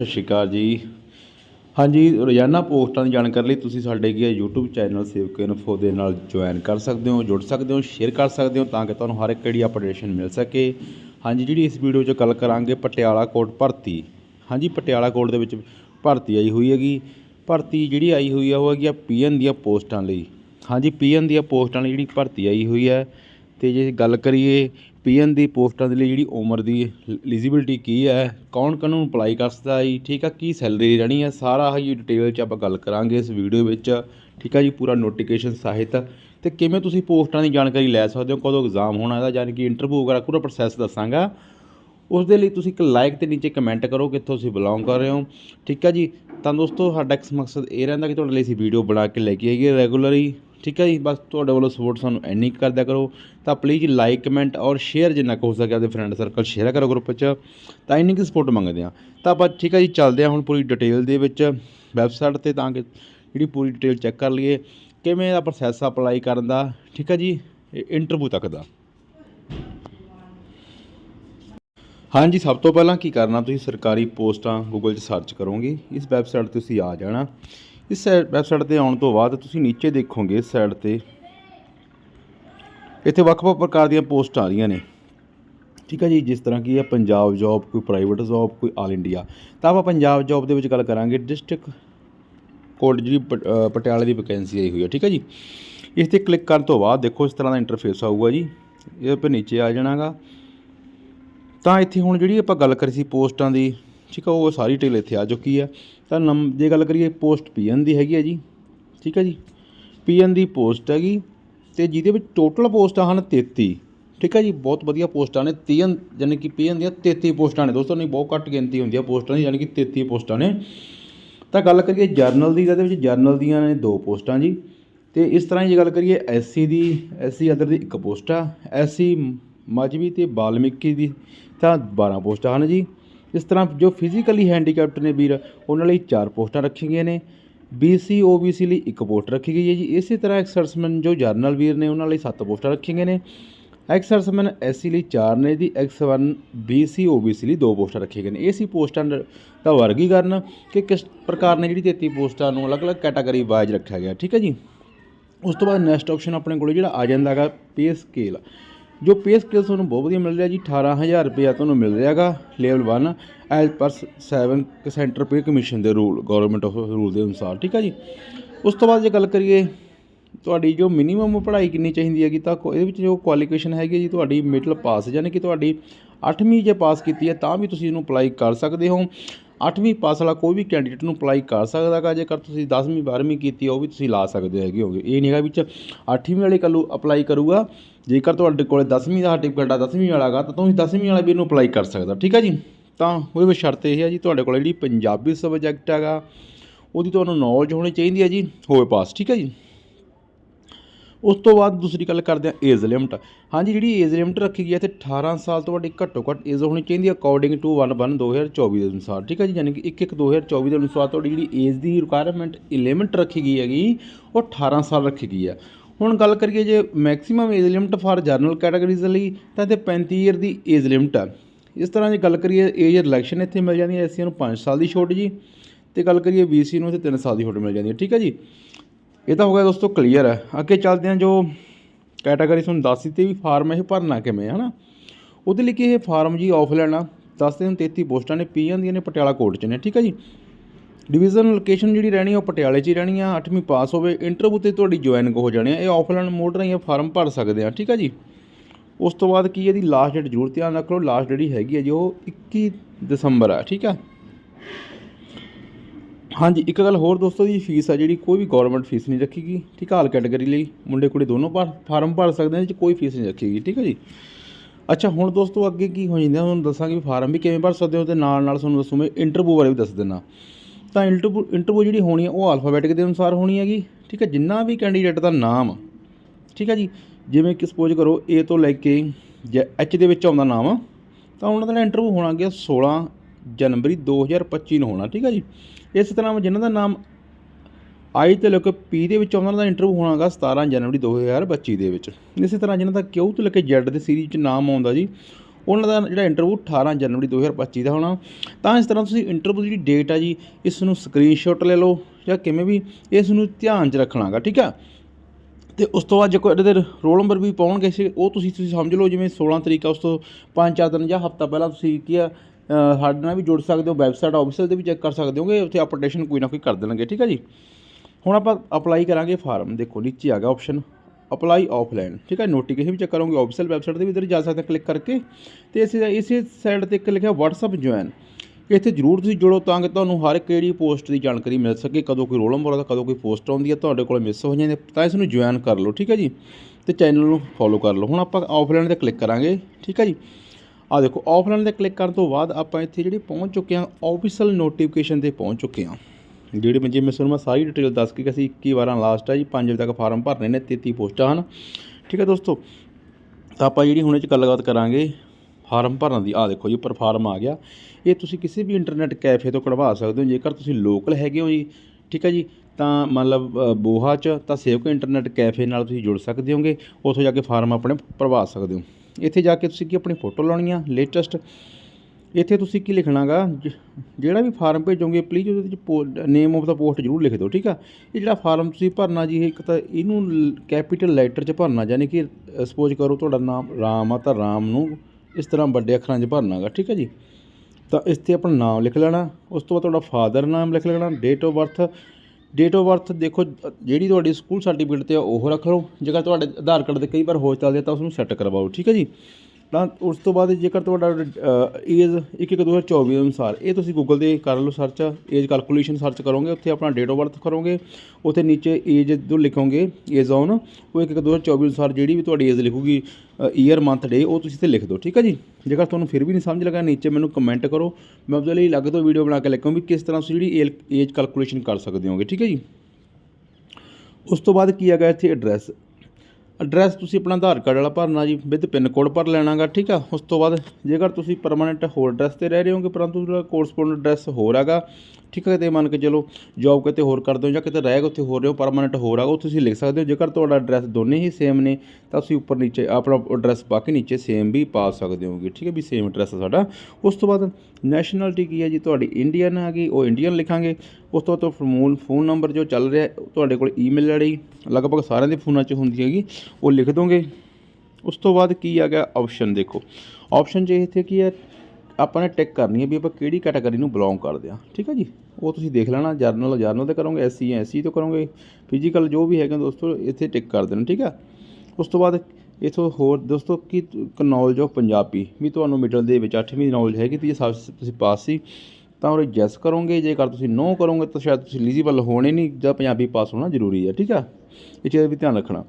ਸਤਿ ਸ਼੍ਰੀ ਅਕਾਲ ਜੀ। ਹਾਂਜੀ, ਰੋਜ਼ਾਨਾ ਪੋਸਟਾਂ ਦੀ ਜਾਣਕਾਰੀ ਲਈ ਤੁਸੀਂ ਸਾਡੇ ਕੀ YouTube ਚੈਨਲ ਸੇਵਕ ਇਨਫੋ ਦੇ ਨਾਲ ਜੁਆਇਨ ਕਰ ਸਕਦੇ ਹੋ, ਜੁੜ ਸਕਦੇ ਹੋ ਸ਼ੇਅਰ ਕਰ ਸਕਦੇ ਹੋ ਤਾਂ ਕਿ ਤੁਹਾਨੂੰ ਹਰ ਇੱਕ ਜਿਹੜੀ ਅਪਡੇਸ਼ਨ ਮਿਲ ਸਕੇ। ਹਾਂਜੀ, ਜਿਹੜੀ ਇਸ ਵੀਡੀਓ 'ਚ ਗੱਲ ਕਰਾਂਗੇ ਪਟਿਆਲਾ ਕੋਟ ਭਰਤੀ। ਹਾਂਜੀ, ਪਟਿਆਲਾ ਕੋਟ ਦੇ ਵਿੱਚ ਭਰਤੀ ਆਈ ਹੋਈ ਹੈਗੀ। ਭਰਤੀ ਜਿਹੜੀ ਆਈ ਹੋਈ ਆ, ਉਹ ਹੈਗੀ ਆ ਪੀਐਨ ਦੀਆਂ ਪੋਸਟਾਂ ਲਈ। ਹਾਂਜੀ, ਪੀਐਨ ਦੀਆਂ ਪੋਸਟਾਂ ਲਈ ਜਿਹੜੀ ਭਰਤੀ ਆਈ ਹੋਈ ਹੈ ਤੇ ਜੇ ਗੱਲ ਕਰੀਏ ਪੀਐਨ ਦੀ ਪੋਸਟਾਂ ਦੇ ਲਈ ਜਿਹੜੀ ਉਮਰ ਦੀ ਐਲੀਜੀਬਿਲਟੀ ਕੀ ਹੈ, ਕੌਣ ਕਾਨੂੰ ਅਪਲਾਈ ਕਰ ਸਕਦਾ ਜੀ, ਠੀਕ ਆ, ਕੀ ਸੈਲਰੀ ਰਹਿਣੀ ਹੈ ਸਾਰਾ ਹੀ ਡਿਟੇਲ 'ਚ ਆਪਾਂ ਗੱਲ ਕਰਾਂਗੇ ਇਸ ਵੀਡੀਓ ਵਿੱਚ, ਠੀਕ ਆ ਜੀ, ਪੂਰਾ ਨੋਟੀਫਿਕੇਸ਼ਨ ਸਹਿਤ। ਤੇ ਕਿਵੇਂ ਤੁਸੀਂ ਪੋਸਟਾਂ ਦੀ ਜਾਣਕਾਰੀ ਲੈ ਸਕਦੇ ਹੋ, ਕਦੋਂ ਐਗਜ਼ਾਮ ਹੋਣਾ ਇਹਦਾ, ਯਾਨੀ ਕਿ ਇੰਟਰਵਿਊ ਵਗੈਰਾ, ਪੂਰਾ ਪ੍ਰੋਸੈਸ ਦੱਸਾਂਗਾ। ਉਸ ਦੇ ਲਈ ਤੁਸੀਂ ਇੱਕ ਲਾਈਕ ਤੇ ਨੀਚੇ ਕਮੈਂਟ ਕਰੋ ਕਿੱਥੋਂ ਤੁਸੀਂ ਬਿਲੋਂਗ ਕਰ ਰਹੇ ਹੋ, ਠੀਕ ਆ ਜੀ। ਤਾਂ ਦੋਸਤੋ, ਸਾਡਾ ਇੱਕ ਮਕਸਦ ਇਹ ਰਹਿੰਦਾ ਕਿ ਤੁਹਾਡੇ ਲਈ ਅਸੀਂ ਵੀਡੀਓ ਬਣਾ ਕੇ ਲੈ ਕੇ ਆਈਏ ਰੈਗੂਲਰੀ ਠੀਕ ਹੈ ਜੀ, ਬਸ ਤੁਹਾਡੇ ਵੱਲੋਂ ਸਪੋਰਟ ਸਾਨੂੰ ਇੰਨੀ ਕੁ ਕਰਦਿਆ ਕਰੋ। ਤਾਂ ਪਲੀਜ਼ ਲਾਈਕ ਕਮੈਂਟ ਔਰ ਸ਼ੇਅਰ ਜਿੰਨਾ ਕੁ ਹੋ ਸਕੇ ਆਪਣੇ ਫਰੈਂਡ ਸਰਕਲ ਸ਼ੇਅਰ ਕਰੋ ਗਰੁੱਪ 'ਚ। ਤਾਂ ਇੰਨੀ ਕੁ ਸਪੋਰਟ ਮੰਗਦੇ ਆ ਤਾਂ ਆਪਾਂ ਠੀਕ ਹੈ ਜੀ, ਚੱਲਦੇ ਹਾਂ ਹੁਣ ਪੂਰੀ ਡਿਟੇਲ ਦੇ ਵਿੱਚ ਵੈਬਸਾਈਟ ਤੇ ਤਾਂ ਕਿ ਜਿਹੜੀ ਪੂਰੀ ਡਿਟੇਲ ਚੈੱਕ ਕਰ ਲਈਏ, ਕਿਵੇਂ ਦਾ ਪ੍ਰੋਸੈਸ ਅਪਲਾਈ ਕਰਨ ਦਾ, ਠੀਕ ਹੈ ਜੀ ਇੰਟਰਵਿਊ ਤੱਕ ਦਾ। ਹਾਂਜੀ, ਸਭ ਤੋਂ ਪਹਿਲਾਂ ਕੀ ਕਰਨਾ, ਤੁਸੀਂ ਸਰਕਾਰੀ ਪੋਸਟਾਂ ਗੂਗਲ 'ਚ ਸਰਚ ਕਰੋਗੇ, ਇਸ ਵੈਬਸਾਈਟ ਤੇ ਤੁਸੀਂ ਆ ਜਾਣਾ। ਇਸ ਵੈਬਸਾਈਟ ਤੇ ਆਉਣ ਤੋਂ ਬਾਅਦ ਤੁਸੀਂ ਨੀਚੇ ਦੇਖੋਗੇ ਇਸ ਸਾਈਡ ਤੇ। ਇੱਥੇ ਵੱਖ-ਵੱਖ ਪ੍ਰਕਾਰ ਦੀਆਂ ਪੋਸਟਾਂ ਆ ਰਹੀਆਂ ਨੇ। ਠੀਕ ਹੈ ਜੀ, ਜਿਸ ਤਰ੍ਹਾਂ ਕੀ ਹੈ ਪੰਜਾਬ ਜੌਬ ਕੋਈ ਪ੍ਰਾਈਵੇਟ ਜੌਬ ਕੋਈ ਆਲ ਇੰਡੀਆ ਤਾਂ ਆਪਾਂ ਪੰਜਾਬ ਜੌਬ ਦੇ ਵਿੱਚ ਗੱਲ ਕਰਾਂਗੇ ਡਿਸਟ੍ਰਿਕਟ ਕੋਡ ਜਿਹੜੀ ਪ- ਪਟਿਆਲੇ ਦੀ ਵੈਕੈਂਸੀ ਆਈ ਹੋਈ ਹੈ। ਠੀਕ ਹੈ ਜੀ? ਇਸ ਤੇ ਕਲਿੱਕ ਕਰਨ ਤੋਂ ਬਾਅਦ ਦੇਖੋ ਇਸ ਤਰ੍ਹਾਂ ਦਾ ਇੰਟਰਫੇਸ ਆਊਗਾ ਜੀ। ਇਹ ਤੇ ਨੀਚੇ ਆ ਜਾਣਾਗਾ। ਤਾਂ ਇੱਥੇ ਹੁਣ ਜਿਹੜੀ ਆਪਾਂ ਗੱਲ ਕਰੀ ਸੀ ਪੋਸਟਾਂ ਦੀ ਠੀਕ ਆ, ਉਹ ਸਾਰੀ ਡਿਟੇਲ ਇੱਥੇ ਆ ਚੁੱਕੀ ਹੈ ਤਾਂ ਨੰਬ ਜੇ ਗੱਲ ਕਰੀਏ ਪੋਸਟ ਪੀਐਨ ਦੀ ਹੈਗੀ ਹੈ ਜੀ, ਠੀਕ ਹੈ ਜੀ? ਪੀਐਨ ਦੀ ਪੋਸਟ ਹੈਗੀ ਤੇ ਜਿਹਦੇ ਵਿੱਚ ਟੋਟਲ ਪੋਸਟਾਂ ਹਨ 33 ਠੀਕ ਹੈ ਜੀ, ਬਹੁਤ ਵਧੀਆ ਪੋਸਟਾਂ ਨੇ 30 ਯਾਨੀ ਕਿ ਪੀਐਨ ਦੀਆਂ 33 ਪੋਸਟਾਂ ਨੇ। ਦੋਸਤੋ, ਨਹੀਂ, ਬਹੁਤ ਘੱਟ ਗਿਣਤੀ ਹੁੰਦੀ ਆ ਪੋਸਟਾਂ ਦੀ, ਯਾਨੀ ਕਿ 33 ਪੋਸਟਾਂ ਨੇ। ਤਾਂ ਗੱਲ ਕਰੀਏ ਜਰਨਲ ਦੀ, ਇਹਦੇ ਵਿੱਚ ਜਰਨਲ ਦੀਆਂ ਨੇ ਦੋ ਪੋਸਟਾਂ ਜੀ। ਤੇ ਇਸ ਤਰ੍ਹਾਂ ਹੀ ਜੇ ਗੱਲ ਕਰੀਏ ਐਸਸੀ ਦੀ ਐਸਸੀ ਅਦਰ ਦੀ ਇੱਕ ਪੋਸਟ ਆ। ਐਸਸੀ ਮਜਬੀ ਤੇ ਬਾਲਮਿਕੀ ਦੀ ਤਾਂ 12 ਪੋਸਟਾਂ ਹਨ ਜੀ। ਇਸ ਤਰ੍ਹਾਂ ਜੋ ਫਿਜ਼ੀਕਲੀ ਹੈਂਡੀਕੈਪਟ ਨੇ ਵੀਰ, ਉਹਨਾਂ ਲਈ ਚਾਰ ਪੋਸਟਾਂ ਰੱਖੀਆਂ ਗਈਆਂ ਨੇ BC OBC ਲਈ ਇੱਕ ਪੋਸਟ ਰੱਖੀ ਗਈ ਹੈ ਜੀ। ਇਸੇ ਤਰ੍ਹਾਂ ਐਕਸਰਸਮੈਨ ਜੋ ਜਰਨਲ ਵੀਰ ਨੇ, ਉਹਨਾਂ ਲਈ ਸੱਤ ਪੋਸਟਾਂ ਰੱਖੀਆਂ ਗਈਆਂ ਨੇ ਐਕਸਰਸਮੈਨ ਐਸਸੀ ਲਈ ਚਾਰ ਨੇ ਜੀ। X1 BC OBC ਲਈ ਦੋ ਪੋਸਟਾਂ ਰੱਖੀਆਂ ਗਈਆਂ ਨੇ। ਇਹ ਸੀ ਪੋਸਟਾਂ ਦਾ ਦਾ ਵਰਗੀਕਰਨ ਕਿ ਕਿਸ ਪ੍ਰਕਾਰ ਨੇ ਜਿਹੜੀ 33 ਪੋਸਟਾਂ ਨੂੰ ਅਲੱਗ-ਅਲੱਗ ਕੈਟਾਗਰੀ ਵਾਈਜ਼ ਰੱਖਿਆ ਗਿਆ। ਠੀਕ ਹੈ ਜੀ? ਉਸ ਤੋਂ ਬਾਅਦ ਨੈਕਸਟ ਆਪਸ਼ਨ ਆਪਣੇ ਕੋਲ ਜਿਹੜਾ ਆ ਜਾਂਦਾ ਹੈਗਾ ਪੇ ਸਕੇਲ ਜੋ ਪੇ ਸਕੇਲ ਤੁਹਾਨੂੰ ਬਹੁਤ ਵਧੀਆ ਮਿਲ ਰਿਹਾ ਜੀ 18000 ਰੁਪਏ ਤੁਹਾਨੂੰ ਮਿਲ ਰਿਹਾ ਹੈਗਾ level 1 as per 7 center pay commission ਦੇ ਰੂਲ ਗਵਰਨਮੈਂਟ ਆਫ ਰੂਲ ਦੇ ਅਨੁਸਾਰ, ਠੀਕ ਹੈ ਜੀ? ਉਸ ਤੋਂ ਬਾਅਦ ਜੇ ਗੱਲ ਕਰੀਏ, ਤੁਹਾਡੀ ਜੋ ਮਿਨੀਮਮ ਪੜ੍ਹਾਈ ਕਿੰਨੀ ਚਾਹੀਦੀ ਹੈਗੀ, ਤਾਂ ਕੋ- ਇਹਦੇ ਵਿੱਚ ਜੋ ਕੁਆਲੀਫਿਕੇਸ਼ਨ ਹੈਗੀ ਹੈ ਜੀ, ਤੁਹਾਡੀ ਮਿਡਲ ਪਾਸ ਯਾਨੀ ਕਿ ਤੁਹਾਡੀ 8ਵੀਂ ਜੇ ਪਾਸ ਕੀਤੀ ਹੈ, ਤਾਂ ਵੀ ਤੁਸੀਂ ਇਹਨੂੰ ਅਪਲਾਈ ਕਰ ਸਕਦੇ ਹੋ। 8ਵੀਂ ਪਾਸ ਵਾਲਾ ਕੋਈ ਵੀ ਕੈਂਡੀਡੇਟ ਨੂੰ ਅਪਲਾਈ ਕਰ ਸਕਦਾ ਹੈਗਾ ਜੇਕਰ ਤੁਸੀਂ 10ਵੀਂ 12ਵੀਂ ਕੀਤੀ ਹੈ ਉਹ ਵੀ ਤੁਸੀਂ ਲਾ ਸਕਦੇ ਹੈਗੇ ਹੋਗੇ। ਇਹ ਨਹੀਂ ਹੈਗਾ ਵਿੱਚ 8ਵੀਂ ਵਾਲੇ ਕੱਲੂ ਅਪਲਾਈ ਕਰੂਗਾ। ਜੇਕਰ ਤੁਹਾਡੇ ਕੋਲੇ 10ਵੀਂ ਦਾ ਸਰਟੀਫਿਕੇਟ ਆ 10ਵੀਂ ਵਾਲਾ ਗਾ ਤਾਂ ਤੁਸੀਂ 10ਵੀਂ ਵਾਲਾ ਵੀ ਇਹਨੂੰ ਅਪਲਾਈ ਕਰ ਸਕਦਾ, ਠੀਕ ਹੈ ਜੀ? ਤਾਂ ਉਹਦੇ ਵਿੱਚ ਸ਼ਰਤ ਇਹ ਹੈ ਜੀ, ਤੁਹਾਡੇ ਕੋਲ ਜਿਹੜੀ ਪੰਜਾਬੀ ਸਬਜੈਕਟ ਹੈਗਾ, ਉਹਦੀ ਤੁਹਾਨੂੰ ਨੌਲੇਜ ਹੋਣੀ ਚਾਹੀਦੀ ਹੈ ਜੀ, ਹੋਵੇ ਪਾਸ ਠੀਕ ਹੈ ਜੀ? ਉਸ ਤੋਂ ਬਾਅਦ ਦੂਸਰੀ ਗੱਲ ਕਰਦੇ ਹਾਂ ਏਜ ਲਿਮਟ ਹਾਂਜੀ, ਜਿਹੜੀ ਏਜ ਲਿਮਟ ਰੱਖੀ ਗਈ ਹੈ ਤੇ 18 ਸਾਲ ਤੋਂ ਵੱਡੀ ਘੱਟੋ ਘੱਟ ਏਜ ਹੋਣੀ ਚਾਹੀਦੀ ਹੈ ਅਕੋਰਡਿੰਗ ਟੂ 1 1 2024 ਦੇ ਅਨੁਸਾਰ। ਠੀਕ ਹੈ ਜੀ, ਯਾਨੀ ਕਿ 1 1 2024 ਦੇ ਅਨੁਸਾਰ ਤੁਹਾਡੀ ਜਿਹੜੀ ਏਜ ਦੀ ਰਿਕੁਆਇਰਮੈਂਟ ਲਿਮਟ ਰੱਖੀ ਗਈ ਹੈਗੀ, ਉਹ 18 ਸਾਲ ਰੱਖੀ ਗਈ ਹੈ। ਹੁਣ ਗੱਲ ਕਰੀਏ ਜੇ maximum age limit for general categories ਲਈ, ਤਾਂ ਤੇ 35 ਈਅਰ ਦੀ ਏਜ ਲਿਮਟ ਹੈ। ਇਸ ਤਰ੍ਹਾਂ ਜੇ ਗੱਲ ਕਰੀਏ ਏਜ ਰਿਲੈਕਸ਼ਨ ਇੱਥੇ ਮਿਲ ਜਾਂਦੀ ਹੈ ਐਸੀਆਂ ਨੂੰ 5 ਸਾਲ ਦੀ ਛੋਟ ਜੀ। ਤੇ ਗੱਲ ਕਰੀਏ BC ਨੂੰ ਤੇ 3 ਸਾਲ ਦੀ ਛੋਟ ਮਿਲ ਜਾਂਦੀ ਹੈ। ਠੀਕ ਹੈ ਜੀ। ਇਹ ਤਾਂ ਹੋ ਗਿਆ ਦੋਸਤੋ ਕਲੀਅਰ ਹੈ। ਅੱਗੇ ਚੱਲਦੇ ਹਾਂ ਜੋ ਕੈਟਾਗਰੀ ਤੁਹਾਨੂੰ ਦੱਸ ਦਿੱਤੀ ਵੀ ਫਾਰਮ ਇਹ ਭਰਨਾ ਕਿਵੇਂ ਹੈ ਨਾ ਉਹਦੇ ਲਈ ਕਿ ਇਹ ਫਾਰਮ ਜੀ ਆਫਲਾਈਨ ਆ। ਦੱਸਦੇ ਹੁਣ 33 ਪੋਸਟਾਂ ਨੇ, ਪੀ ਜਾਂਦੀਆਂ ਨੇ ਪਟਿਆਲਾ ਕੋਰਟ 'ਚ ਨੇ, ਠੀਕ ਹੈ ਜੀ? ਡਿਵੀਜ਼ਨ ਲੋਕੇਸ਼ਨ ਜਿਹੜੀ ਰਹਿਣੀ ਉਹ ਪਟਿਆਲੇ 'ਚ ਹੀ ਰਹਿਣੀ ਆ। 8ਵੀਂ ਪਾਸ ਹੋਵੇ ਇੰਟਰਵਿਊ ਤੇ ਤੁਹਾਡੀ ਜੁਆਇਨਿੰਗ ਹੋ ਜਾਣੀ ਆ। ਇਹ ਆਫਲਾਈਨ ਮੋਡ ਰਾਹੀਂ ਫਾਰਮ ਭਰ ਸਕਦੇ ਆ, ਠੀਕ ਆ ਜੀ? ਉਸ ਤੋਂ ਬਾਅਦ ਕੀ ਇਹਦੀ ਲਾਸਟ ਡੇਟ ਜ਼ਰੂਰ ਧਿਆਨ ਰੱਖ ਲਓ। ਲਾਸਟ ਜਿਹੜੀ ਹੈਗੀ ਹੈ ਜੀ, ਉਹ 21 ਦਸੰਬਰ ਆ, ਠੀਕ ਆ ਹਾਂਜੀ, ਇੱਕ ਗੱਲ ਹੋਰ ਦੋਸਤੋ ਦੀ ਫੀਸ ਆ ਜਿਹੜੀ, ਕੋਈ ਵੀ ਗਵਰਨਮੈਂਟ ਫੀਸ ਨਹੀਂ ਰੱਖੀਗੀ, ਠੀਕ ਆ ਹਾਲ ਕੈਟਾਗਰੀ ਲਈ, ਮੁੰਡੇ ਕੁੜੀ ਦੋਨੋਂ ਭਰ, ਫਾਰਮ ਭਰ ਸਕਦੇ ਨੇ 'ਚ ਕੋਈ ਫੀਸ ਨਹੀਂ ਰੱਖੀਗੀ, ਠੀਕ ਹੈ ਜੀ? ਅੱਛਾ, ਹੁਣ ਦੋਸਤੋ, ਅੱਗੇ ਕੀ ਹੋ ਜਾਂਦਾ ਤੁਹਾਨੂੰ ਦੱਸਾਂਗੇ ਫਾਰਮ ਵੀ ਕਿਵੇਂ ਭਰ ਸਕਦੇ ਹੋ ਤੇ ਨਾਲ ਨਾਲ ਤੁਹਾਨੂੰ ਦੱਸੂ ਮੈਂ ਇੰਟਰਵਿਊ ਬਾਰੇ ਵੀ ਦੱਸ ਦਿੰਦਾ। ਤਾਂ ਇੰਟਰਵਿਊ ਇੰਟਰਵਿਊ ਜਿਹੜੀ ਹੋਣੀ ਹੈ ਉਹ ਅਲਫਾਬੈਟਿਕ ਦੇ ਅਨੁਸਾਰ ਹੋਣੀ ਹੈਗੀ, ਠੀਕ ਹੈ ਜਿੰਨਾ ਵੀ ਕੈਂਡੀਡੇਟ ਦਾ ਨਾਮ, ਠੀਕ ਹੈ ਜੀ? ਜਿਵੇਂ ਕਿ ਸਪੋਜ਼ ਕਰੋ, A ਤੋਂ ਲੈ ਕੇ ਜ ਐਚ ਦੇ ਵਿੱਚ ਆਉਂਦਾ ਨਾਮ, ਤਾਂ ਉਹਨਾਂ ਦਾ ਇੰਟਰਵਿਊ ਹੋਣਾ ਗਿਆ 16 ਜਨਵਰੀ 2025 ਨੂੰ ਹੋਣਾ, ਠੀਕ ਹੈ ਜੀ। ਇਸ ਤਰ੍ਹਾਂ ਜਿਨ੍ਹਾਂ ਦਾ ਨਾਮ ਆਈ ਤੇ ਲੈ ਪੀ ਦੇ ਵਿੱਚ ਉਹਨਾਂ ਦਾ ਇੰਟਰਵਿਊ ਹੋਣਾਗਾ 17 ਜਨਵਰੀ 2025 ਦੇ ਵਿੱਚ। ਇਸੇ ਤਰ੍ਹਾਂ ਜਿਨ੍ਹਾਂ ਦਾ ਕਿਊ ਤੋਂ ਲੈ ਕੇ ਜ਼ੈਡ ਦੇ ਸੀਰੀਜ਼ 'ਚ ਨਾਮ ਆਉਂਦਾ ਜੀ, ਉਹਨਾਂ ਦਾ ਜਿਹੜਾ ਇੰਟਰਵਿਊ 18 ਜਨਵਰੀ 2025 ਦਾ ਹੋਣਾ। ਤਾਂ ਇਸ ਤਰ੍ਹਾਂ ਤੁਸੀਂ ਇੰਟਰਵਿਊ ਦੀ ਜਿਹੜੀ ਡੇਟ ਆ ਜੀ, ਇਸ ਨੂੰ ਸਕਰੀਨਸ਼ਾਟ ਲੈ ਲਓ ਜਾਂ ਕਿਵੇਂ ਵੀ ਇਸ ਨੂੰ ਧਿਆਨ 'ਚ ਰੱਖਣਾਗਾ, ਠੀਕ ਆ। ਤੇ ਉਸ ਤੋਂ ਬਾਅਦ ਜੇ ਕੋਈ ਇਹਦੇ ਰੋਲ ਨੰਬਰ ਵੀ ਪਾਉਣਗੇ ਸੀ ਉਹ ਤੁਸੀਂ ਤੁਸੀਂ ਸਮਝ ਲਓ ਜਿਵੇਂ 16 ਤਰੀਕ ਉਸ ਤੋਂ 5-4 ਦਿਨ ਜਾਂ ਹਫਤਾ ਪਹਿਲਾਂ ਤੁਸੀਂ ਕੀ ਆ ਸਾਡੇ ਨਾਲ ਵੀ ਜੁੜ ਸਕਦੇ ਹੋ ਵੈਬਸਾਈਟ ਆਫੀਸ਼ੀਅਲ ਤੇ ਵੀ ਚੈੱਕ ਕਰ ਸਕਦੇ ਹੋਗੇ, ਉੱਥੇ ਅਪਡੇਸ਼ਨ ਕੋਈ ਨਾ ਕੋਈ ਕਰ ਦੇਣਗੇ, ਠੀਕ ਹੈ ਜੀ? ਹੁਣ ਆਪਾਂ ਅਪਲਾਈ ਕਰਾਂਗੇ ਫਾਰਮ ਦੇਖੋ ਨੀਚੇ ਆ ਗਿਆ ਆਪਸ਼ਨ ਅਪਲਾਈ ਆਫਲਾਈਨ ਠੀਕ ਹੈ? ਨੋਟੀਫਿਕੇਸ਼ਨ ਵੀ ਚੈੱਕ ਕਰੋਗੇ ਆਫੀਸ਼ੀਅਲ ਵੈਬਸਾਈਟ ਤੇ ਵੀ ਇੱਧਰ ਜਾ ਸਕਦੇ ਕਲਿੱਕ ਕਰਕੇ। ਤੇ ਇਸੇ ਇਸੇ ਸਾਈਡ ਤੇ ਇੱਕ ਲਿਖਿਆ WhatsApp ਜੁਆਇਨ ਇੱਥੇ ਜਰੂਰ ਤੁਸੀਂ ਜੁੜੋ ਤਾਂ ਕਿ ਤੁਹਾਨੂੰ ਹਰ ਕਿਹੜੀ ਪੋਸਟ ਦੀ ਜਾਣਕਾਰੀ ਮਿਲ ਸਕੇ, ਕਦੋਂ ਕੋਈ ਰੋਲ ਨੰਬਰ ਆਉਂਦਾ, ਕਦੋਂ ਕੋਈ ਪੋਸਟ ਆਉਂਦੀ ਹੈ, ਤੁਹਾਡੇ ਕੋਲ ਮਿਸ ਹੋ ਜਾਂਦੀ ਹੈ ਤਾਂ ਇਸ ਨੂੰ ਜੁਆਇਨ ਕਰ ਲਓ, ਠੀਕ ਹੈ ਜੀ? ਤੇ ਚੈਨਲ ਨੂੰ ਫੋਲੋ ਕਰ ਲਓ। ਹੁਣ ਆਪਾਂ ਆਫਲਾਈਨ ਤੇ ਕਲਿੱਕ ਕਰਾਂਗੇ, ਠੀਕ ਹੈ ਜੀ? ਆ ਦੇਖੋ ਆਫਲਾਈਨ ਤੇ ਕਲਿੱਕ ਕਰਨ ਤੋਂ ਬਾਅਦ ਆਪਾਂ ਇੱਥੇ ਜਿਹੜੇ ਪਹੁੰਚ ਚੁੱਕੇ ਹਾਂ ਆਫੀਸ਼ੀਅਲ ਨੋਟੀਫਿਕੇਸ਼ਨ ਤੇ ਪਹੁੰਚ ਚੁੱਕੇ ਹਾਂ। ਜਿਹੜੇ ਮੈਂ ਤੁਹਾਨੂੰ ਮੈਂ ਸਾਰੀ ਡਿਟੇਲ ਦੱਸ ਕੇ ਕਿ ਅਸੀਂ 21 ਵਾਰਾਂ ਲਾਸਟ ਹੈ ਜੀ 5 ਵਜੇ ਤੱਕ ਫਾਰਮ ਭਰਨੇ ਨੇ 33 ਪੋਸਟਾਂ ਹਨ। ਠੀਕ ਹੈ ਦੋਸਤੋ, ਤਾਂ ਆਪਾਂ ਜਿਹੜੀ ਹੁਣ 'ਚ ਗੱਲਬਾਤ ਕਰਾਂਗੇ ਫਾਰਮ ਭਰਨ ਦੀ। ਆ ਦੇਖੋ ਜੀ, ਉੱਪਰ ਫਾਰਮ ਆ ਗਿਆ। ਇਹ ਤੁਸੀਂ ਕਿਸੇ ਵੀ ਇੰਟਰਨੈਟ ਕੈਫੇ ਤੋਂ ਕਢਵਾ ਸਕਦੇ ਹੋ, ਜੇਕਰ ਤੁਸੀਂ ਲੋਕਲ ਹੈਗੇ ਹੋ ਜੀ। ਠੀਕ ਹੈ ਜੀ, ਤਾਂ ਮਤਲਬ ਬੋਹਾ 'ਚ ਤਾਂ ਸੇਵਕ ਇੰਟਰਨੈਟ ਕੈਫੇ ਨਾਲ ਤੁਸੀਂ ਜੁੜ ਸਕਦੇ ਹੋਗੇ, ਉੱਥੋਂ ਜਾ ਕੇ ਫਾਰਮ ਆਪਣੇ ਭਰਵਾ ਸਕਦੇ ਹੋ। ਇੱਥੇ ਜਾ ਕੇ ਤੁਸੀਂ ਕੀ ਆਪਣੀ ਫੋਟੋ ਲਾਉਣੀ ਆ ਲੇਟੈਸਟ ਇੱਥੇ ਤੁਸੀਂ ਕੀ ਲਿਖਣਾਗਾ? ਜਿਹੜਾ ਵੀ ਫਾਰਮ ਭੇਜੋਗੇ ਪਲੀਜ਼ ਉਹਦੇ ਵਿੱਚ ਨੇਮ ਆਫ ਦਾ ਪੋਸਟ ਜ਼ਰੂਰ ਲਿਖ ਦਿਓ, ਠੀਕ ਆ? ਇਹ ਜਿਹੜਾ ਫਾਰਮ ਤੁਸੀਂ ਭਰਨਾ ਜੀ, ਇਹ ਇੱਕ ਤਾਂ ਇਹਨੂੰ ਕੈਪੀਟਲ ਲੈਟਰ 'ਚ ਭਰਨਾ, ਯਾਨੀ ਕਿ ਸਪੋਜ਼ ਕਰੋ ਤੁਹਾਡਾ ਨਾਮ ਰਾਮ ਆ, ਤਾਂ ਰਾਮ ਨੂੰ ਇਸ ਤਰ੍ਹਾਂ ਵੱਡੇ ਅੱਖਰਾਂ 'ਚ ਭਰਨਾਗਾ, ਠੀਕ ਆ ਜੀ? ਤਾਂ ਇਸ ਤੇ ਆਪਣਾ ਨਾਮ ਲਿਖ ਲੈਣਾ, ਉਸ ਤੋਂ ਬਾਅਦ ਤੁਹਾਡਾ ਫਾਦਰ ਨਾਮ ਲਿਖ ਲੈਣਾ date of birth date of birth ਦੇਖੋ, ਜਿਹੜੀ ਤੁਹਾਡੀ ਸਕੂਲ ਸਰਟੀਫਿਕੇਟ ਤੇ ਆ, ਉਹ ਰੱਖ ਲਓ। ਜੇਕਰ ਤੁਹਾਡੇ ਆਧਾਰ ਕਾਰਡ ਤੇ ਕਈ ਵਾਰ ਹੋ ਚੱਲਦੇ ਤਾਂ ਉਸ ਨੂੰ ਸੈੱਟ ਕਰਵਾਓ, ਠੀਕ ਹੈ ਜੀ? ਤਾਂ ਉਸ ਤੋਂ ਬਾਅਦ ਜੇਕਰ ਤੁਹਾਡਾ ਏਜ 1 2024 ਅਨੁਸਾਰ, ਇਹ ਤੁਸੀਂ ਗੂਗਲ ਤੇ ਕਰ ਲਓ ਸਰਚ ਏਜ ਕੈਲਕੂਲੇਸ਼ਨ ਸਰਚ ਕਰੋਗੇ, ਉੱਥੇ ਆਪਣਾ ਡੇਟ ਆਫ ਬਰਥ ਕਰੋਗੇ, ਉੱਥੇ ਨੀਚੇ ਏਜ ਜੋ ਲਿਖੋਗੇ ਏਜ ਔਨ ਉਹ 1 2024 ਅਨੁਸਾਰ ਜਿਹੜੀ ਵੀ ਤੁਹਾਡੀ ਏਜ ਲਿਖੂਗੀ ਈਅਰ ਮੰਥ ਡੇ ਉਹ ਤੁਸੀਂ ਇੱਥੇ ਲਿਖ ਦਿਓ, ਠੀਕ ਹੈ ਜੀ? ਜੇਕਰ ਤੁਹਾਨੂੰ ਫਿਰ ਵੀ ਨਹੀਂ ਸਮਝ ਲੱਗਾ, ਨੀਚੇ ਮੈਨੂੰ ਕਮੈਂਟ ਕਰੋ, ਮੈਂ ਉਹਦੇ ਲਈ ਅਲੱਗ ਤੋਂ ਵੀਡੀਓ ਬਣਾ ਕੇ ਲਿਖਾਂ ਵੀ ਕਿਸ ਤਰ੍ਹਾਂ ਤੁਸੀਂ ਜਿਹੜੀ ਏਜ ਕੈਲਕੂਲੇਸ਼ਨ ਕਰ ਸਕਦੇ ਹੋਗੇ, ਠੀਕ ਹੈ ਜੀ? ਉਸ ਤੋਂ ਬਾਅਦ ਕੀ ਹੈਗਾ ਇੱਥੇ ਐਡਰੈਸ ਐਡਰੈਸ ਤੁਸੀਂ ਆਪਣਾ ਆਧਾਰ ਕਾਰਡ ਵਾਲਾ ਭਰਨਾ ਜੀ ਵਿਦ ਪਿੰਨ ਕੋਡ ਭਰ ਲੈਣਾਗਾ, ਠੀਕ ਆ? ਉਸ ਤੋਂ ਬਾਅਦ ਜੇਕਰ ਤੁਸੀਂ ਪਰਮਾਨੈਂਟ ਹੋਰ ਐਡਰੈਸ ਤੇ ਰਹਿ ਰਹੇ ਹੋਗੇ, ਪਰੰਤੂ ਜਿਹੜਾ ਕੋਰਸਪੋਂਡੈਂਟ ਐਡਰੈਸ ਹੋਰ ਹੈਗਾ ਠੀਕ ਹੈ ਤੇ ਮੰਨ ਕੇ ਚਲੋ ਜੌਬ ਕਿਤੇ ਹੋਰ ਕਰਦੇ ਹੋ ਜਾਂ ਕਿਤੇ ਰਹਿ ਗਏ ਉੱਥੇ ਹੋਰ ਰਹੇ ਹੋ ਪਰਮਾਨੈਂਟ ਹੋਰ ਆ, ਉਹ ਤੁਸੀਂ ਲਿਖ ਸਕਦੇ ਹੋ। ਜੇਕਰ ਤੁਹਾਡਾ ਐਡਰੈਸ ਦੋਨੇ ਹੀ ਸੇਮ ਨੇ, ਤਾਂ ਤੁਸੀਂ ਉੱਪਰ ਨੀਚੇ ਆਪਣਾ ਐਡਰੈਸ ਪਾ ਕੇ ਨੀਚੇ ਸੇਮ ਵੀ ਪਾ ਸਕਦੇ ਹੋਗੇ, ਠੀਕ ਹੈ, ਵੀ ਸੇਮ ਐਡਰੈਸ ਸਾਡਾ। ਉਸ ਤੋਂ ਬਾਅਦ ਨੈਸ਼ਨੈਲਿਟੀ ਕੀ ਹੈ ਜੀ? ਤੁਹਾਡੀ ਇੰਡੀਅਨ ਹੈਗੀ ਉਹ ਇੰਡੀਅਨ ਲਿਖਾਂਗੇ। ਉਸ ਤੋਂ ਬਾਅਦ ਫੋਨ ਫੋਨ ਨੰਬਰ ਜੋ ਚੱਲ ਰਿਹਾ, ਤੁਹਾਡੇ ਕੋਲ ਈਮੇਲ ਆਈਡੀ ਲਗਭਗ ਸਾਰਿਆਂ ਦੇ ਫੋਨਾਂ 'ਚ ਹੁੰਦੀ ਹੈਗੀ, ਉਹ ਲਿਖ ਦੋਗੇ। ਉਸ ਤੋਂ ਬਾਅਦ ਕੀ ਆ ਗਿਆ? ਆਪਸ਼ਨ ਦੇਖੋ। ਆਪਸ਼ਨ ਜੇ ਇੱਥੇ ਕੀ ਹੈ? ਆਪਾਂ ਨੇ ਟਿਕ ਕਰਨੀ ਹੈ ਵੀ ਆਪਾਂ ਕਿਹੜੀ ਕੈਟਾਗਰੀ ਨੂੰ ਬਿਲੋਂਗ ਕਰਦੇ ਹਾਂ। ਠੀਕ ਹੈ ਜੀ? ਉਹ ਤੁਸੀਂ ਦੇਖ ਲੈਣਾ ਜਰਨਲ ਜਰਨਲ ਤੇ ਕਰੋਗੇ ਐਸਸੀ ਐਸਸੀ ਤੋਂ ਕਰੋਗੇ। ਫਿਜ਼ੀਕਲ ਜੋ ਵੀ ਹੈਗਾ ਦੋਸਤੋ, ਇੱਥੇ ਟਿਕ ਕਰ ਦੇਣਾ, ਠੀਕ ਆ ਉਸ ਤੋਂ ਬਾਅਦ ਇਥੋਂ ਹੋਰ ਦੋਸਤੋ, ਕੀ ਨੌਲੇਜ ਆਫ ਪੰਜਾਬੀ, ਵੀ ਤੁਹਾਨੂੰ ਮਿਡਲ ਦੇ ਵਿੱਚ 8ਵੀਂ ਦੀ ਨੌਲੇਜ ਹੈਗੀ ਤੇ ਸਭ ਤੁਸੀਂ ਪਾਸ ਸੀ, ਤਾਂ ਉਹ ਯੈਸ ਕਰੋਗੇ। ਜੇਕਰ ਤੁਸੀਂ ਨੋ ਕਰੋਗੇ, ਤਾਂ ਸ਼ਾਇਦ ਤੁਸੀਂ ਐਲੀਜੀਬਲ ਹੋਣੇ ਨਹੀਂ, ਜਾਂ ਪੰਜਾਬੀ ਪਾਸ ਹੋਣਾ ਜ਼ਰੂਰੀ ਹੈ, ਠੀਕ ਆ ਇਹ ਚੀਜ਼ ਦਾ ਵੀ ਧਿਆਨ ਰੱਖਣਾ।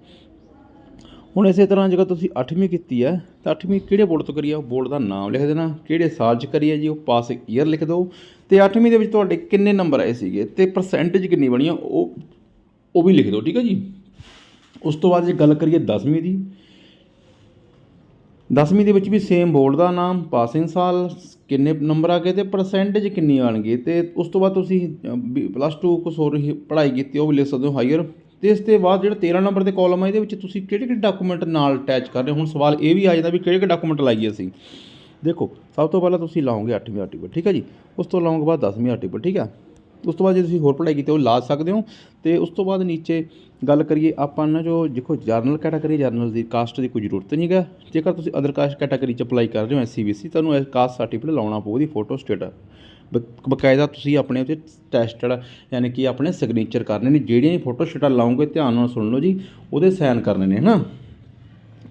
ਹੁਣ ਇਸੇ ਤਰ੍ਹਾਂ ਜੇਕਰ ਤੁਸੀਂ 8ਵੀਂ ਕੀਤੀ ਹੈ, ਤਾਂ 8ਵੀਂ ਕਿਹੜੇ ਬੋਰਡ ਤੋਂ ਕਰੀ ਹੈ ਉਹ ਬੋਰਡ ਦਾ ਨਾਮ ਲਿਖ ਦੇਣਾ। ਕਿਹੜੇ ਸਾਲ 'ਚ ਕਰੀ ਹੈ ਜੀ? ਉਹ ਪਾਸ ਈਅਰ ਲਿਖ ਦਿਓ। ਤੇ 8ਵੀਂ ਦੇ ਵਿੱਚ ਤੁਹਾਡੇ ਕਿੰਨੇ ਨੰਬਰ ਆਏ ਸੀਗੇ? ਤੇ ਪਰਸੈਂਟੇਜ ਕਿੰਨੀ ਬਣੀ ਆ? ਉਹ ਉਹ ਵੀ ਲਿਖ ਦਿਓ, ਠੀਕ ਹੈ ਜੀ? ਉਸ ਤੋਂ ਬਾਅਦ ਜੇ ਗੱਲ ਕਰੀਏ 10ਵੀਂ ਦੀ 10ਵੀਂ ਦੇ ਵਿੱਚ ਵੀ ਸੇਮ ਬੋਰਡ ਦਾ ਨਾਮ ਪਾਸਿੰਗ ਸਾਲ, ਕਿੰਨੇ ਨੰਬਰ ਆ ਗਏ ਤੇ ਪਰਸੈਂਟੇਜ ਕਿੰਨੀ ਆਣਗੇ ਤੇ ਉਸ ਤੋਂ ਬਾਅਦ ਤੁਸੀਂ ਪਲੱਸ 2 ਕੁਛ ਹੋਰ ਪੜ੍ਹਾਈ ਕੀਤੀ, ਉਹ ਵੀ ਲਿਖ ਸਕਦੇ ਹੋ ਹਾਈਅਰ ਤੇ ਇਸ ਦੇ ਬਾਅਦ ਜਿਹੜਾ 13 ਨੰਬਰ ਦੇ ਕਾਲਮ ਆ, ਇਹਦੇ ਵਿੱਚ ਤੁਸੀਂ ਕਿਹੜੇ ਕਿਹੜੇ ਡਾਕੂਮੈਂਟ ਨਾਲ ਅਟੈਚ ਕਰ ਰਹੇ ਹੋ? ਹੁਣ ਸਵਾਲ ਇਹ ਵੀ ਆ ਜਾਂਦਾ ਵੀ ਕਿਹੜੇ ਕਿਹੜੇ ਡਾਕੂਮੈਂਟ ਲਾਈਏ ਅਸੀਂ? ਦੇਖੋ, ਸਭ ਤੋਂ ਪਹਿਲਾਂ ਤੁਸੀਂ ਲਾਓਗੇ 8ਵੀਂ ਆਰਟੀਕਲ ਠੀਕ ਹੈ ਜੀ? ਉਸ ਤੋਂ ਲਾਓਗੇ ਬਾਅਦ 10ਵੀਂ ਆਰਟੀਕਲ ਠੀਕ ਹੈ? ਉਸ ਤੋਂ ਬਾਅਦ ਜੇ ਤੁਸੀਂ ਹੋਰ ਪੜ੍ਹਾਈ ਕੀਤੀ, ਉਹ ਲਾ ਸਕਦੇ ਹੋ। ਤੇ ਉਸ ਤੋਂ ਬਾਅਦ ਨੀਚੇ ਗੱਲ ਕਰੀਏ, ਆਪਾਂ ਨਾ ਜੋ ਦੇਖੋ ਜਰਨਲ ਕੈਟਾਗਰੀ ਜਰਨਲ ਦੀ ਕਾਸਟ ਦੀ ਕੋਈ ਜ਼ਰੂਰਤ ਨਹੀਂ ਹੈਗਾ। ਜੇਕਰ ਤੁਸੀਂ ਅਦਰ ਕਾਸਟ ਕੈਟਾਗਰੀ ਚ ਅਪਲਾਈ ਕਰ ਰਹੇ ਹੋ ਐਸਸੀਬੀਸੀ ਤੁਹਾਨੂੰ ਇਹ ਕਾਸਟ ਸਰਟੀਫਿਕੇਟ ਲਾਉਣਾ ਪਊ ਉਹਦੀ ਫੋਟੋ ਸਟੇਟ ਬ- ਬਕਾਇਦਾ ਤੁਸੀਂ ਆਪਣੇ ਉੱਤੇ ਟੈਸਟਡ ਯਾਨੀ ਕਿ ਆਪਣੇ ਸਿਗਨੇਚਰ ਕਰਨੇ ਨੇ। ਜਿਹੜੀਆਂ ਫੋਟੋ ਸਟੇਟਾਂ ਲਾਉਂਗੇ ਧਿਆਨ ਨਾਲ ਸੁਣ ਲਓ ਜੀ, ਉਹਦੇ ਸਾਈਨ ਕਰਨੇ ਨੇ, ਹਨਾ?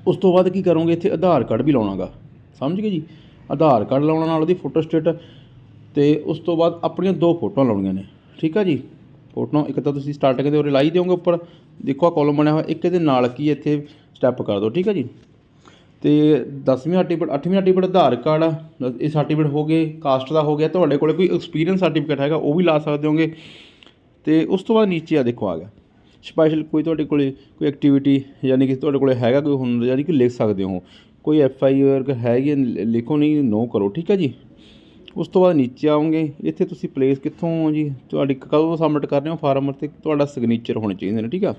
ਉਸ ਤੋਂ ਬਾਅਦ ਕੀ ਕਰੋਗੇ, ਇੱਥੇ ਆਧਾਰ ਕਾਰਡ ਵੀ ਲਾਉਣਾਗਾ। ਸਮਝ ਗਏ ਜੀ? ਆਧਾਰ ਕਾਰਡ ਲਾਉਣ ਨਾਲ ਉਹਦੀ ਫੋਟੋ ਸਟੇਟ ਤੇ ਉਸ ਤੋਂ ਬਾਅਦ ਆਪਣੀਆਂ ਦੋ ਫੋਟੋਆਂ ਲਾਉਣੀਆਂ ਨੇ। ਠੀਕ ਆ ਜੀ? ਫੋਟੋ ਇੱਕ ਤਾਂ ਤੁਸੀਂ ਸਟਾਰਟਿੰਗ ਦੇ ਉਰੇ ਲਾਈ ਦਿਓਗੇ ਉੱਪਰ। ਦੇਖੋ ਆ ਕਾਲਮ ਬਣਿਆ ਹੋਇਆ ਇੱਕ ਇਹਦੇ ਨਾਲ ਕੀ ਇੱਥੇ ਸਟੈਪ ਕਰ ਦਿਓ। ਠੀਕ ਆ ਜੀ? ਤੇ 10ਵੀਂ ਸਰਟੀਫਿਕੇਟ 8ਵੀਂ ਸਰਟੀਫਿਕੇਟ ਆਧਾਰ ਕਾਰਡ ਆ, ਇਹ ਸਰਟੀਫਿਕੇਟ ਹੋ ਗਏ ਕਾਸਟ ਦਾ ਹੋ ਗਿਆ। ਤੁਹਾਡੇ ਕੋਲ ਕੋਈ ਐਕਸਪੀਰੀਅੰਸ ਸਰਟੀਫਿਕੇਟ ਹੈਗਾ ਉਹ ਵੀ ਲਾ ਸਕਦੇ ਹੋਗੇ। ਤੇ ਉਸ ਤੋਂ ਬਾਅਦ ਨੀਚੇ ਆ ਦੇਖੋ ਆ ਗਿਆ। ਸਪੈਸ਼ਲ ਕੋਈ ਤੁਹਾਡੇ ਕੋਲੇ ਕੋਈ ਐਕਟੀਵਿਟੀ ਯਾਨੀ ਕਿ ਤੁਹਾਡੇ ਕੋਲੇ ਹੈਗਾ ਕੋਈ ਹੁਣ ਯਾਨੀ ਕਿ ਲਿਖ ਸਕਦੇ ਹੋ। ਕੋਈ ਐਫ ਆਈ ਆਰ ਹੈਗੀ ਹੈ, ਲਿਖੋ ਨਹੀਂ ਨੋ ਕਰੋ। ਠੀਕ ਹੈ ਜੀ? ਉਸ ਤੋਂ ਬਾਅਦ ਨੀਚੇ ਆਉਂਗੇ ਇੱਥੇ ਤੁਸੀਂ ਪਲੇਸ ਕਿੱਥੋਂ ਹੋ ਜੀ? ਤੁਹਾਡੀ ਕਦੋਂ ਸਬਮਿਟ ਕਰ ਰਹੇ ਹੋ ਫਾਰਮ ਤੇ? ਤੁਹਾਡਾ ਸਿਗਨੇਚਰ ਹੋਣੇ ਚਾਹੀਦੇ ਨੇ, ਠੀਕ ਆ?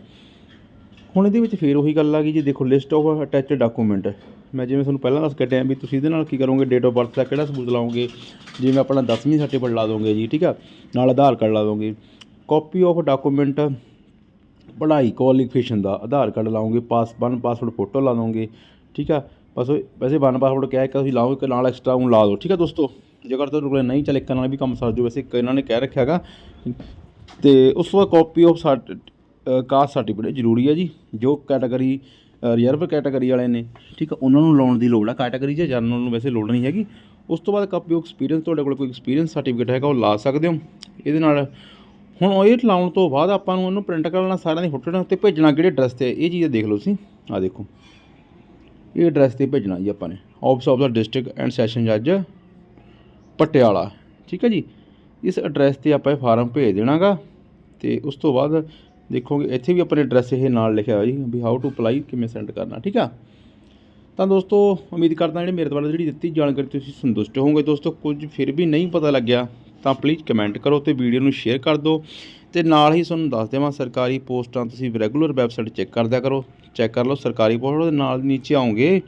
ਹੁਣ ਇਹਦੇ ਵਿੱਚ ਫੇਰ ਉਹੀ ਗੱਲ ਆ ਗਈ ਜੀ। ਦੇਖੋ ਲਿਸਟ ਆਫ ਅਟੈਚਡ ਡਾਕੂਮੈਂਟ ਮੈਂ ਜਿਵੇਂ ਤੁਹਾਨੂੰ ਪਹਿਲਾਂ ਦੱਸ ਕੇ ਟਾਈਮ ਵੀ ਤੁਸੀਂ ਇਹਦੇ ਨਾਲ ਕੀ ਕਰੋਗੇ? ਡੇਟ ਆਫ ਬਰਥ ਦਾ ਕਿਹੜਾ ਸਬੂਤ ਲਾਓਗੇ? ਜਿਵੇਂ ਆਪਣਾ 10ਵੀਂ ਸਰਟੀਫਿਕੇਟ ਲਾ ਦੋਗੇ ਜੀ, ਠੀਕ ਆ? ਨਾਲ ਆਧਾਰ ਕਾਰਡ ਲਾ ਦੋਗੇ। ਕਾਪੀ ਆਫ ਡਾਕੂਮੈਂਟ ਪੜ੍ਹਾਈ ਕੁਆਲੀਫਿਕੇਸ਼ਨ ਦਾ ਆਧਾਰ ਕਾਰਡ ਲਾਓਗੇ। ਪਾਸ ਬਨ ਪਾਸਪੋਰਟ ਫੋਟੋ ਲਾ ਦੋਗੇ, ਠੀਕ ਆ? ਬਸ ਵੈਸੇ ਬਨ ਪਾਸਪੋਰਟ ਕਿਹਾ ਇੱਕ ਤੁਸੀਂ ਲਾਓਗੇ ਨਾਲ ਐਕਸਟਰਾ ਉਹ ਲਾ ਦਿਓ, ਠੀਕ ਆ ਦੋਸਤੋ? ਜੇਕਰ ਤੁਹਾਡੇ ਕੋਲ ਨਹੀਂ ਚੱਲ ਇੱਕ ਨਾਲ ਵੀ ਕੰਮ ਸਰ ਜਾਓ ਵੈਸੇ ਇੱਕ ਇਹਨਾਂ ਨੇ ਕਹਿ ਰੱਖਿਆ ਹੈਗਾ ਤੇ ਉਸ ਤੋਂ ਬਾਅਦ ਕਾਪੀ ਆਫ ਕਾਸਟ ਸਰਟੀਫਿਕੇਟ ਜ਼ਰੂਰੀ ਹੈ ਜੀ, ਜੋ ਕੈਟਾਗਰੀ ਰਿਜ਼ਰਵ ਕੈਟਾਗਰੀ ਵਾਲੇ ਨੇ, ਠੀਕ ਆ, ਉਹਨਾਂ ਨੂੰ ਲਾਉਣ ਦੀ ਲੋੜ ਆ। ਕੈਟਾਗਰੀ 'ਚ ਜਨਰਲ ਨੂੰ ਵੈਸੇ ਲੋੜ ਨਹੀਂ ਹੈਗੀ। ਉਸ ਤੋਂ ਬਾਅਦ ਕਾਪੀ ਆਫ ਐਕਸਪੀਰੀਅੰਸ ਤੁਹਾਡੇ ਕੋਲ ਕੋਈ ਐਕਸਪੀਰੀਅੰਸ ਸਰਟੀਫਿਕੇਟ ਹੈਗਾ, ਉਹ ਲਾ ਸਕਦੇ ਹੋ। ਇਹਦੇ ਨਾਲ ਹੁਣ ਇਹ ਲਾਉਣ ਤੋਂ ਬਾਅਦ ਆਪਾਂ ਨੂੰ ਉਹਨੂੰ ਪ੍ਰਿੰਟ ਕਰਨਾ ਸਾਰਿਆਂ ਦੀ ਫੋਟੋ ਉੱਤੇ ਭੇਜਣਾ ਕਿਹੜੇ ਐਡਰੈਸ ਤੇ ਇਹ ਚੀਜ਼ ਦੇਖ ਲਓ ਤੁਸੀਂ। ਆ ਦੇਖੋ। ਇਹ ਐਡਰੈਸ ਤੇ ਭੇਜਣਾ ਜੀ ਆਪਾਂ ਨੇ। ਆਫਿਸ ਆਫ ਦਾ ਡਿਸਟ੍ਰਿਕਟ ਐਂਡ ਸੈਸ਼ਨ ਜੱਜ ਪਟਿਆਲਾ। ਠੀਕ ਹੈ ਜੀ? ਇਸ ਐਡਰੈਸ ਤੇ ਆਪਾਂ ਇਹ ਫਾਰਮ ਭੇਜ ਦੇਣਾਗਾ ਤੇ ਉਸ ਤੋਂ ਬਾਅਦ ਦੇਖੋਗੇ, ਇੱਥੇ ਵੀ ਆਪਣੇ ਐਡਰੈਸ ਇਹ ਨਾਲ ਲਿਖਿਆ ਹੋਇਆ ਜੀ, ਵੀ ਹਾਊ ਟੂ ਅਪਲਾਈ ਕਿਵੇਂ ਸੈਂਡ ਕਰਨਾ, ਠੀਕ ਆ? ਤਾਂ ਦੋਸਤੋ, ਉਮੀਦ ਕਰਦਾ ਜਿਹੜੇ ਮੇਰੇ ਦੁਆਰਾ ਜਿਹੜੀ ਦਿੱਤੀ ਜਾਣਕਾਰੀ ਤੁਸੀਂ ਸੰਤੁਸ਼ਟ ਹੋਵੋਗੇ। ਦੋਸਤੋ, ਕੁਝ ਫਿਰ ਵੀ ਨਹੀਂ ਪਤਾ ਲੱਗਿਆ, ਤਾਂ ਪਲੀਜ਼ ਕਮੈਂਟ ਕਰੋ ਤੇ ਵੀਡੀਓ ਨੂੰ ਸ਼ੇਅਰ ਕਰ ਦਿਓ ਤੇ ਨਾਲ ਹੀ ਤੁਹਾਨੂੰ ਦੱਸ ਦੇਵਾਂ, ਸਰਕਾਰੀ ਪੋਸਟਾਂ ਤੁਸੀਂ ਰੈਗੂਲਰ ਵੈਬਸਾਈਟ ਚੈੱਕ ਕਰਦਿਆ ਕਰੋ ਚੈੱਕ ਕਰ। ਲਓ, ਸਰਕਾਰੀ ਪੋਸਟ ਦੇ ਨਾਲ ਨੀਚੇ ਆਉਂਗੇ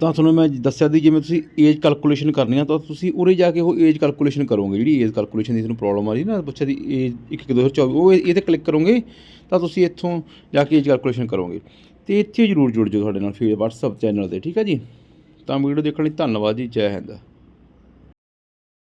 ਤਾਂ ਤੁਹਾਨੂੰ ਮੈਂ ਦੱਸਿਆ ਦੀ ਜਿਵੇਂ ਤੁਸੀਂ ਏਜ ਕੈਲਕੂਲੇਸ਼ਨ ਕਰਨੀ ਆ, ਤਾਂ ਤੁਸੀਂ ਉਰੇ ਜਾ ਕੇ ਉਹ ਏਜ ਕੈਲਕੂਲੇਸ਼ਨ ਕਰੋਗੇ, ਜਿਹੜੀ ਏਜ ਕੈਲਕੂਲੇਸ਼ਨ ਦੀ ਤੁਹਾਨੂੰ ਪ੍ਰੋਬਲਮ ਆ ਰਹੀ ਨਾ, ਬੱਚੇ ਦੀ ਏਜ 1 2024 ਉਹ ਇਹ ਤੇ ਕਲਿੱਕ ਕਰੋਗੇ, ਤਾਂ ਤੁਸੀਂ ਇੱਥੋਂ ਜਾ ਕੇ ਏਜ ਕੈਲਕੂਲੇਸ਼ਨ ਕਰੋਗੇ। ਤੇ ਇੱਥੇ ਜ਼ਰੂਰ ਜੁੜ ਜਾਓ ਸਾਡੇ ਨਾਲ, ਫਿਰ WhatsApp ਚੈਨਲ ਤੇ, ਠੀਕ ਹੈ ਜੀ? ਤਾਂ ਵੀਡੀਓ ਦੇਖਣ ਲਈ ਧੰਨਵਾਦ ਜੀ, ਜੈ ਹਿੰਦ।